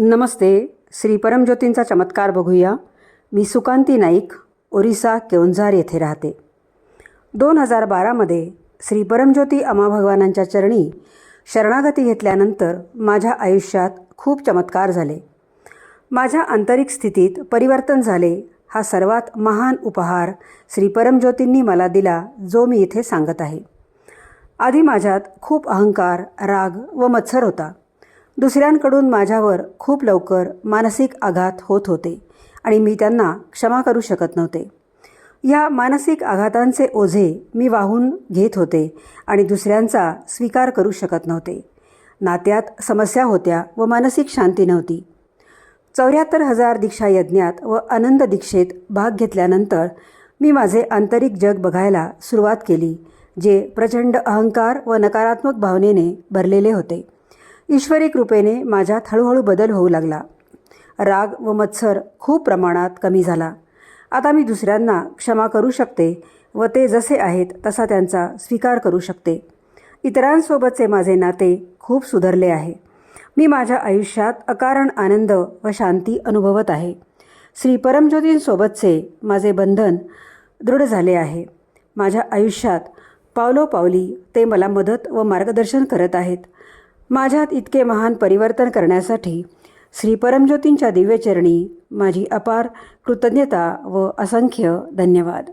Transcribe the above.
नमस्ते श्री परमज्योतींचा चमत्कार बघूया. मी सुकांती नाईक ओरिसा केवंझार येथे राहते. दोन हजार बारामध्ये श्री परमज्योती अमा भगवानांच्या चरणी शरणागती घेतल्यानंतर माझ्या आयुष्यात खूप चमत्कार झाले. माझ्या आंतरिक स्थितीत परिवर्तन झाले हा सर्वात महान उपहार श्री परमज्योतींनी मला दिला जो मी इथे सांगत आहे. आधी माझ्यात खूप अहंकार राग व मत्सर होता. दुसऱ्यांकडून माझ्यावर खूप लवकर मानसिक आघात होत होते आणि मी त्यांना क्षमा करू शकत नव्हते. या मानसिक आघातांचे ओझे मी वाहून घेत होते आणि दुसऱ्यांचा स्वीकार करू शकत नव्हते. नात्यात समस्या होत्या व मानसिक शांती नव्हती. चौऱ्याहत्तर हजार दीक्षा यज्ञात व आनंद दीक्षेत भाग घेतल्यानंतर मी माझे आंतरिक जग बघायला सुरुवात केली जे प्रचंड अहंकार व नकारात्मक भावनेने भरलेले होते. ईश्वरी कृपेने माझ्यात हळूहळू बदल होऊ लागला. राग व मत्सर खूप प्रमाणात कमी झाला. आता मी दुसऱ्यांना क्षमा करू शकते व ते जसे आहेत तसा त्यांचा स्वीकार करू शकते. इतरांसोबतचे माझे नाते खूप सुधारले आहे. मी माझ्या आयुष्यात अकारण आनंद व शांती अनुभवत आहे. श्री परमज्योतींसोबतचे माझे बंधन दृढ झाले आहे. माझ्या आयुष्यात पावलोपावली ते मला मदत व मार्गदर्शन करत आहेत. माझ्यात इतके महान परिवर्तन करण्यासाठी श्री परमज्योतींच्या दिव्यचरणी माझी अपार कृतज्ञता व असंख्य धन्यवाद.